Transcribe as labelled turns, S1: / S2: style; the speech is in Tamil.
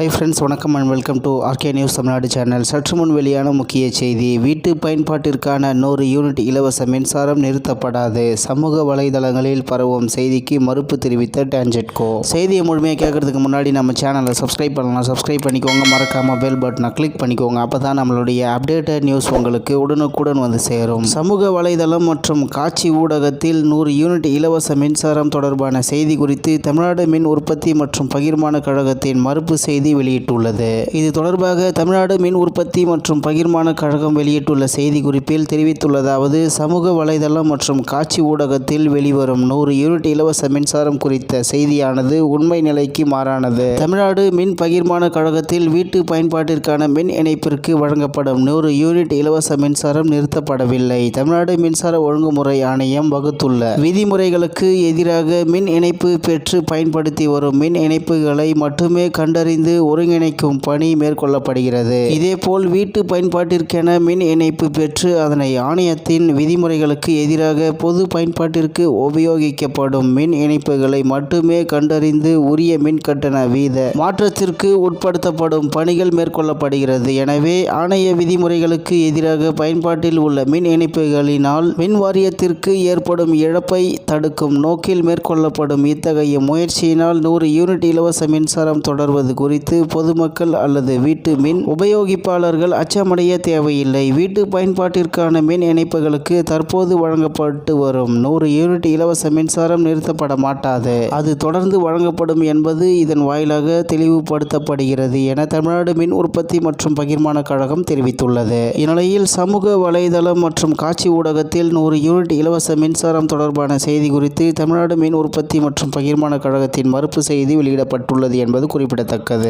S1: ஹை ஃப்ரெண்ட்ஸ் வணக்கம் and welcome to RK news Tamil Nadu channel சற்று முன் வெளியான முக்கிய செய்தி வீட்டு பயன்பாட்டிற்கான நூறு யூனிட் இலவச மின்சாரம் நிறுத்தப்படாது. சமூக வலைதளங்களில் பரவும் செய்திக்கு மறுப்பு தெரிவித்த டான்ஜெட்கோ. செய்தியை முழுமையாக கேட்கறதுக்கு முன்னாடி நம்ம சேனலை சப்ஸ்கிரைப் பண்ணலாம். சப்ஸ்கிரைப் பண்ணிக்கோங்க. மறக்காம பெல் பட்டனை கிளிக் பண்ணிக்கோங்க. அப்போ தான் நம்மளுடைய அப்டேட்டட் நியூஸ் உங்களுக்கு உடனுக்குடன் வந்து சேரும். சமூக வலைதளம் மற்றும் காட்சி ஊடகத்தில் நூறு யூனிட் இலவச மின்சாரம் தொடர்பான செய்தி குறித்து தமிழ்நாடு மின் உற்பத்தி மற்றும் பகிர்மான கழகத்தின் மறுப்பு செய்தி வெளியிட்டுள்ளது. இது தொடர்பாக தமிழ்நாடு மின் உற்பத்தி மற்றும் பகிர்மான கழகம் வெளியிட்டுள்ள செய்தி குறிப்பில் தெரிவித்துள்ளதாவது சமூக வலைதளம் மற்றும் காட்சி ஊடகத்தில் வெளிவரும் நூறு யூனிட் இலவச மின்சாரம் குறித்த செய்தியானது உண்மை நிலைக்கு மாறானது. தமிழ்நாடு மின் பகிர்மான கழகத்தில் வீட்டு பயன்பாட்டிற்கான மின் இணைப்பிற்கு வழங்கப்படும் நூறு யூனிட் இலவச மின்சாரம் நிறுத்தப்படவில்லை. தமிழ்நாடு மின்சார ஒழுங்குமுறை ஆணையம் வகுத்துள்ள விதிமுறைகளுக்கு எதிராக மின் இணைப்பு பெற்று பயன்படுத்தி வரும் மின் இணைப்புகளை மட்டுமே கண்டறிந்து ஒருங்கிணைக்கும் பணி மேற்கொள்ளப்படுகிறது. இதேபோல் வீட்டு பயன்பாட்டிற்கென மின் இணைப்பு பெற்று அதனை ஆணையத்தின் விதிமுறைகளுக்கு எதிராக பொது பயன்பாட்டிற்கு உபயோகிக்கப்படும் மின் இணைப்புகளை மட்டுமே கண்டறிந்து உரிய மின் கட்டண வீத மாற்றத்திற்கு உட்படுத்தப்படும் பணிகள் மேற்கொள்ளப்படுகிறது. எனவே ஆணைய விதிமுறைகளுக்கு எதிராக பயன்பாட்டில் உள்ள மின் இணைப்புகளினால் மின் வாரியத்திற்கு ஏற்படும் இழப்பை தடுக்கும் நோக்கில் மேற்கொள்ளப்படும் இத்தகைய முயற்சியினால் நூறு யூனிட் இலவச மின்சாரம் தொடர்வது குறித்து பொதுமக்கள் அல்லது வீட்டு மின் உபயோகிப்பாளர்கள் அச்சமடைய தேவையில்லை. வீட்டு பயன்பாட்டிற்கான மின் இணைப்புகளுக்கு தற்போது வழங்கப்பட்டு வரும் நூறு யூனிட் இலவச மின்சாரம் நிறுத்தப்பட மாட்டாது. அது தொடர்ந்து வழங்கப்படும் என்பது இதன் வாயிலாக தெளிவுபடுத்தப்படுகிறது என தமிழ்நாடு மின் உற்பத்தி மற்றும் பகிர்மான கழகம் தெரிவித்துள்ளது. இந்நிலையில் சமூக வலைதளம் மற்றும் காட்சி ஊடகத்தில் நூறு யூனிட் இலவச மின்சாரம் தொடர்பான செய்தி குறித்து தமிழ்நாடு மின் உற்பத்தி மற்றும் பகிர்மான கழகத்தின் மறுப்பு செய்தி வெளியிடப்பட்டுள்ளது என்பது குறிப்பிடத்தக்கது.